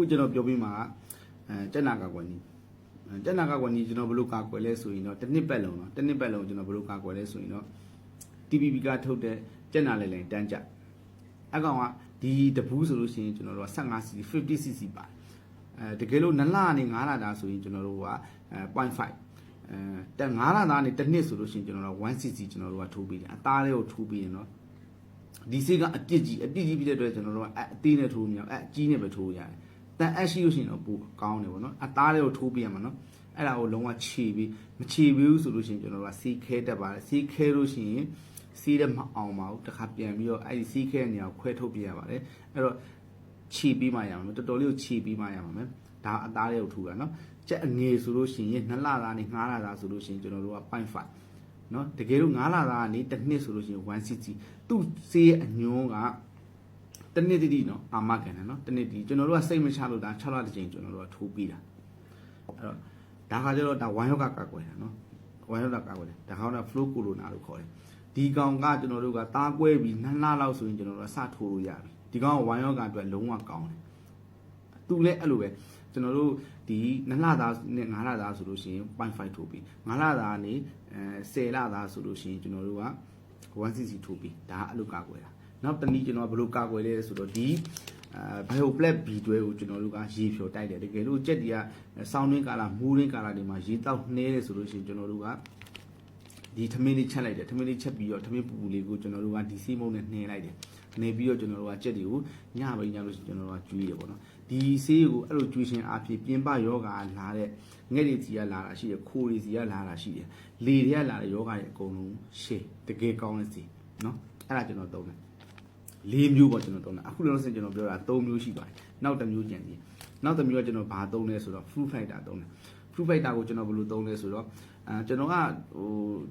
အခုကျွန်တော်ပြောပြမှာကအဲကျက်နာကာကွယ်နည်းအဲကျက်နာကာကွယ်နည်းကျွန်တော်ဘယ်လိုကာကွယ်လဲဆိုရင်တော့တစ်နှစ်ပတ်လုံးတော့တစ်နှစ်ပတ်လုံးကျွန်တော်ဘယ်လိုကာကွယ်လဲဆိုရင်တော့ TPP ကထုတ်တဲ့ကျက်နာလေလေတန်းကြအကောင်ကဒီတပူးဆိုလို့ရှိရင်ကျွန်တော်တို့က 15cc 50cc ပါတယ်အဲတကယ်လို့နလနဲ့9လတာဆိုရင်ကျွန်တော်တို့ကအဲ0.5အဲတက်9လသားနဲ့တစ်နှစ်ဆိုလို့ရှိရင်ကျွန်တော်တို့ 1cc ကျွန်တော်တို့ကထိုးပေးတယ်အသားလေးကိုထိုးပေးရင်တော့ဒီဆေးကအပြစ်ကြီးအပြစ်ကြီးဖြစ်တဲ့အတွက်ကျွန်တော်တို့ကအသေးနဲ့ထိုးမရဘူးအကြီးနဲ့ပဲထိုးရတယ် တန်အရှိလို့ရှိရင်တော့ပိုကောင်းတယ်ပေါ့နော်အသားလေးကိုထိုးပေးရမှာနော်အဲ့ဒါကိုလုံးဝခြေပြီးမခြေပေးဘူးဆိုလို့ရှိရင်ကျွန်တော်တို့ကဆေးခဲတက်ပါတယ်ဆေးခဲလို့ရှိရင်ဆေးတဲ့မအောင်ပါဘူးတစ်ခါပြန်ပြီးတော့အဲ့ဒီဆေးခဲတဲ့နေရာကိုခွဲထုတ်ပြရပါတယ်အဲ့တော့ခြေပြီးမှရမှာတော်တော်လေးကိုခြေပြီးမှရမှာမယ်ဒါအသားလေးကိုထိုးတာနော်ကြက်အငယ်ဆိုလို့ရှိရင်2လသားနဲ့9လသားဆိုလို့ရှိရင်ကျွန်တော်တို့က0.5နော်တကယ်လို့9လသားကနေတစ်နှစ်ဆိုလို့ရှိရင် 1cc သူ့ဆေးရဲ့အညွန်းက တနစ်တိနော်အာမခံတယ်နော်တနစ်တိကျွန်တော်တို့ကစိတ်မချလို့ဒါ6လတစ်ချိန်ကျွန်တော်တို့ကထိုးပြီးတာအဲ့တော့ဒါခါကျတော့ဒါဝမ်ယောဂကာကွယ်တာနော်ဝမ်ယောဂကာကွယ်တယ်ဒါကောင်က flow corona လို့ခေါ်တယ်ဒီကောင်ကကျွန်တော်တို့ကသားကွဲပြီး2လလောက်ဆိုရင်ကျွန်တော်တို့ကစထိုးလို့ရပြီဒီကောင်ကဝမ်ယောဂအတွက်လုံးဝကောင်းတယ်သူလည်းအဲ့လိုပဲကျွန်တော်တို့ဒီ2လသားနဲ့9လသားဆိုလို့ရှိရင်0.5ထိုးပြီး9လသားကနေအဲ10လသားဆိုလို့ရှိရင်ကျွန်တော်တို့က 1cc ထိုးပြီးဒါအဲ့လိုကာကွယ်တာ နောက်တနည်းကျွန်တော်ကဘယ်လိုကာကွယ်လဲဆိုတော့ဒီအဲ bioplat B တွဲကိုကျွန်တော်တို့ကရေဖြော်တိုက်တယ်တကယ်လို့ကြက်တီကစောင်းရင်းကာလာမူရင်းကာလာတွေမှာရေတောက်နှဲတယ်ဆိုလို့ရှိရင်ကျွန်တော်တို့ကဒီထမင်းလေးချက်လိုက်တယ်ထမင်းလေးချက်ပြီးတော့ထမင်းပူပူလေးကိုကျွန်တော်တို့ကဒီစီမုံနဲ့နှင်းလိုက်တယ်နေပြီးတော့ကျွန်တော်တို့ကကြက်တွေကိုညပဲညလို့ကျွန်တော်တို့ကကျွေးတယ်ပေါ့နော်ဒီဆေးကိုအဲ့လိုကျွေးခြင်းအဖြစ်ပြင်ပယောဂါလာတဲ့ငှက်တွေစီကလာတာရှိတယ်ခိုးတွေစီကလာတာရှိတယ်လေတွေကလာတဲ့ယောဂါတွေအကုန်လုံးရှေ့တကယ်ကောင်းတဲ့စီနော်အဲ့ဒါကျွန်တော်သုံးတယ် လေးမျိုးပေါ့ကျွန်တော်သုံးတာအခုလုံးစင်ကျွန်တော်ပြောတာ၃မျိုးရှိပါတယ်နောက်တစ်မျိုးကျန်သေးတယ်နောက်တစ်မျိုးကကျွန်တော်ဘာသုံးလဲဆိုတော့ fruit fighter သုံးတယ် fruit fighter ကိုကျွန်တော်ဘယ်လိုသုံးလဲဆိုတော့အဲကျွန်တော်ကဟို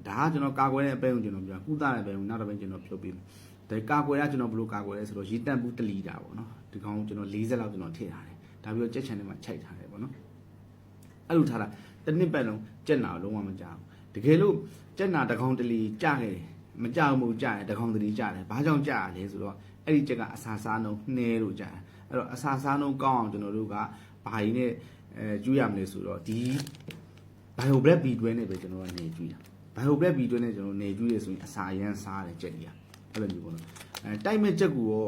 ဒါကကျွန်တော်ကာကွယ်တဲ့အပိုင်းကိုကျွန်တော်ပြောကုသတဲ့အပိုင်းကိုနောက်တစ်ပိုင်းကျွန်တော်ပြောပြမယ်ဒါကာကွယ်ရကျွန်တော်ဘယ်လိုကာကွယ်လဲဆိုတော့ရေတန့်ဘူး1လီတာပေါ့နော်ဒီကောင်ကျွန်တော်40လောက်ကျွန်တော်ထည့်ထားတယ်ဒါပြီးတော့ကြက်ချန်ထဲမှာခြိုက်ထားတယ်ပေါ့နော်အဲ့လိုထားတာတစ်နှစ်ပတ်လုံးကြက်နာလုံးဝမကြောက်ဘူးတကယ်လို့ကြက်နာတကောင်တလီကြခဲ့တယ် မကြောက်ဘူးကြတယ်တကောင်တလီကြတယ်ဘာကြောင့်ကြရလဲဆိုတော့အဲ့ဒီကြက်ကအစာစားနှုံနှဲလို့ကြတယ်အဲ့တော့အစာစားနှုံကောင်းအောင်ကျွန်တော်တို့ကဘာကြီးနဲ့အဲကျွေးရမလဲဆိုတော့ဒီ bio black b တွဲနဲ့ပဲကျွန်တော်ကနေကျွေးတာ bio black b တွဲနဲ့ကျွန်တော်နေကျွေးရဆိုရင်အစာရမ်းစားတယ်ကြက်ကြီးอ่ะအဲ့လိုမျိုးပေါ့နော်အဲတိုက်မဲ့ကြက်ကူရော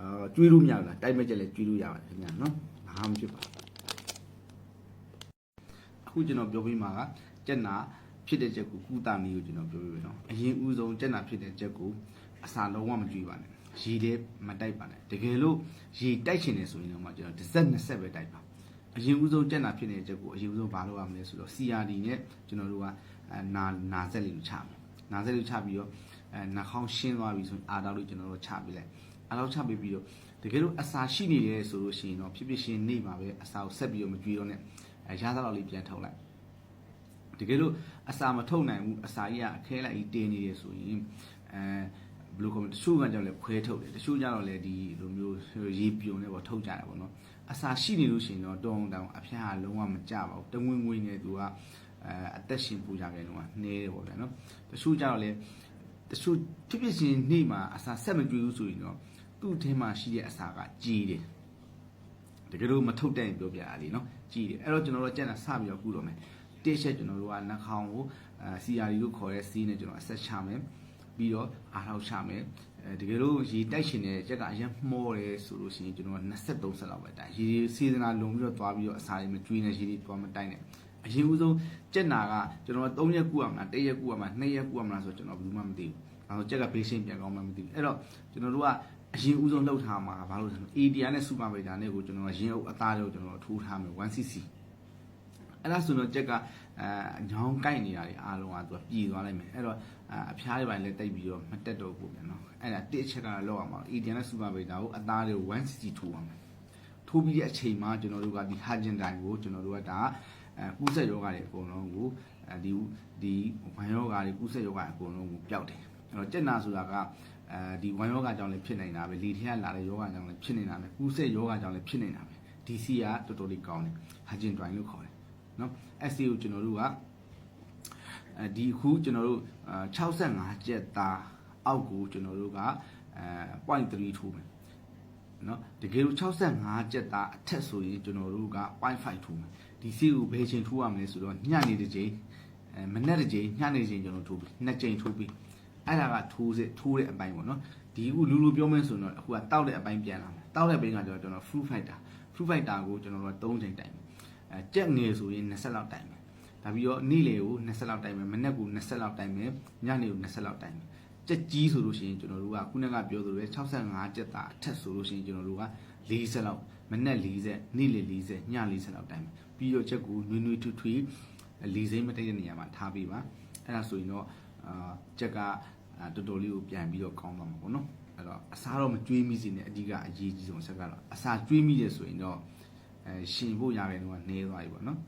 အာကျွေးလို့မရဘူးလားတိုက်မဲ့ကြက်လည်းကျွေးလို့ရပါတယ်ခင်ဗျာနော်ဘာမှမဖြစ်ပါဘူးအခုကျွန်တော်ပြောပြမှာကကြက်နာ ဖြစ်တဲ့ကြက်ကူကုသနည်းကိုကျွန်တော်ပြောပြမယ်နော်အရင်ဦးဆုံးကြက်နာဖြစ်တဲ့ကြက်ကူအစာလုံးဝမကျွေးပါနဲ့ရေတဲ့မတိုက်ပါနဲ့တကယ်လို့ရေတိုက်ချင်တယ်ဆိုရင်တော့ကျွန်တော်တစ်ဆက်နှစ်ဆက်ပဲတိုက်ပါအရင်ဦးဆုံးကြက်နာဖြစ်နေတဲ့ချက်ကိုအရင်ဦးဆုံးဘာလုပ်ရမလဲဆိုတော့ CRD နဲ့ကျွန်တော်တို့ကအဲနာနာဆက်လေးကိုချမယ်နာဆက်လေးချပြီးတော့အဲနှာခေါင်းရှင်းသွားပြီဆိုရင်အာတောက်လေးကျွန်တော်တို့ချပေးလိုက်အာတောက်ချပေးပြီးတော့တကယ်လို့အစာရှိနေတယ်ဆိုလို့ရှိရင်တော့ဖြစ်ဖြစ်ရှင်းနေမှာပဲအစာကိုဆက်ပြီးတော့မကြွေးတော့နဲ့အဲရသားလောက်လေးပြန်ထုတ်လိုက် တကယ်လို့အစာမထုတ်နိုင်ဘူးအစာကြီးကအခဲလိုက်ကြီးတင်းနေတယ်ဆိုရင်အဲဘယ်လိုခေါ်မလဲတချို့ကကြောင့်လည်းခွဲထုတ်တယ်တချို့ကြတော့လည်းဒီလိုမျိုးရေပြုံနေပေါ့ထုတ်ကြတယ်ပေါ့နော်အစာရှိနေလို့ရှိရင်တော့တောင်းတောင်းအဖျားကလုံးဝမကြပါဘူးတငွေငွေနဲ့သူကအဲအသက်ရှင်ပူကြတယ်လုံးဝနှဲတယ်ပေါ့ဗျာနော်တချို့ကြတော့လေတချို့ဖြစ်ဖြစ်ရှင်နေ့မှာအစာဆက်မကြွေးဘူးဆိုရင်တော့သူ့အထဲမှာရှိတဲ့အစာကကြီးတယ်တကယ်လို့မထုတ်တဲ့ရင်ပြောပြရလေနော်ကြီးတယ်အဲ့တော့ကျွန်တော်တို့ကြက်တာစပြီးတော့ကုတော့မယ် တစ်ချက်ကျွန်တော်တို့ကနှာခေါင်းကိုအဲ CRD လို့ခေါ်တဲ့စီးနဲ့ကျွန်တော်အဆက်ချမယ်ပြီးတော့အားထောက်ချမယ်အဲတကယ်လို့ရေတိုက်ရှင်တဲ့ကြက်ကအရင်မှောတယ်ဆိုလို့ရှိရင်ကျွန်တော်က23ဆက်လောက်ပဲတိုက်ရေစေစနာလုံပြီးတော့သွားပြီးတော့အစာတွေမကျွေးနဲ့ရေတွေသွားမတိုက်နဲ့အရင်ဦးဆုံးကြက်နာကကျွန်တော်3ရက်ကုရမှာ1ရက်ကုရမှာ2ရက်ကုရမှာဆိုကျွန်တော်ဘယ်သူမှမသိဘူးအဲတော့ကြက်ကဘေးရှင်းပြန်ကောင်းမှမသိဘူးအဲ့တော့ကျွန်တော်တို့ကအရင်ဦးဆုံးလှုပ်ထားမှာဘာလို့လဲဆိုတော့ ADR နဲ့ Super Beta နဲ့ကိုကျွန်တော်ကရင်အုပ်အသားတွေကိုကျွန်တော်ထိုးထားမယ် 1cc အဲ့ဒါဆိုတော့ကြက်ကအဲညောင်းကိုက်နေရတွေအားလုံးကသူကပြည်သွားလိုက်မယ်အဲ့တော့အဖျားတွေပိုင်းလည်းတိတ်ပြီးတော့မတက်တော့ဘူးပြန်နော်အဲ့ဒါတစ်ချက်ကတော့လောက်အောင်ပါ ADN နဲ့ Super Beta ကိုအသားတွေကို 1cc ထိုးအောင်မယ်ထိုးပြီးတဲ့အချိန်မှာကျွန်တော်တို့ကဒီ Hagin တိုင်းကိုကျွန်တော်တို့ကဒါအဲကုသယောဂါတွေအကုန်လုံးကိုအဲဒီဒီဝမ်ယောဂါတွေကုသယောဂါအကုန်လုံးကိုပျောက်တယ်အဲ့တော့ကျက်နာဆိုတာကအဲဒီဝမ်ယောဂါကြောင့်လည်းဖြစ်နေတာပဲလေထက်လာတဲ့ယောဂါကြောင့်လည်းဖြစ်နေတာပဲကုသယောဂါကြောင့်လည်းဖြစ်နေတာပဲ DC ကတော်တော်လေးကောင်းတယ် Hagin တိုင်းလို့ခေါ်တယ် နော် SC ကိုကျွန်တော်တို့ကအဲဒီအခုကျွန်တော်တို့65ကျက်သားအောက်ကိုကျွန်တော်တို့ကအဲ0.3ထိုးမယ်နော်တကယ်လို့65ကျက်သားအထက်ဆိုရင်ကျွန်တော်တို့က0.5ထိုးမယ်ဒီစီကိုဘယ်ချိန်ထိုးရမလဲဆိုတော့ညနေတစ်ချိန်အဲမနေ့တစ်ချိန်ညနေတစ်ချိန်ကျွန်တော်ထိုးပြီးနှစ်ချိန်ထိုးပြီးအဲ့ဒါကထိုးစစ်ထိုးတဲ့အပိုင်းပေါ့နော်ဒီအခုလူလူပြောမယ်ဆိုတော့အခုကတောက်တဲ့အပိုင်းပြန်လာမယ်တောက်တဲ့အပိုင်းကကျွန်တော် fruit fighter fruit fighter ကိုကျွန်တော်တို့က3ချိန်တိုင်မယ် အဲကြက်ငယ်ဆိုရင်20လောက်တိုင်မယ်ဒါပြီးတော့နေ့လေကို20လောက်တိုင်မယ်မနေ့က20လောက်တိုင်မယ်ညနေကို20လောက်တိုင်မယ်ကြက်ကြီးဆိုလို့ရှိရင်ကျွန်တော်တို့ကခုနကပြောသလိုပဲ65ကြက်သားအထက်ဆိုလို့ရှိရင်ကျွန်တော်တို့က40လောက်မနက်40နေ့လေ40ည40လောက်တိုင်းပြီးတော့ချက်ကူနွေးနွေးထွထွေးလီစိမ့်မတိတ်တဲ့နေရာမှာထားပေးပါအဲ့ဒါဆိုရင်တော့အာချက်ကအာတော်တော်လေးကိုပြန်ပြီးတော့ကောင်းသွားမှာပေါ့နော်အဲ့တော့အစားတော့မကျွေးမိစေနဲ့အဓိကအရေးကြီးဆုံးဆက်ကတော့အစာကျွေးမိရဆိုရင်တော့ အဲရှင်ဖို့ရတဲ့တော့နေသွားပြီပေါ့နော်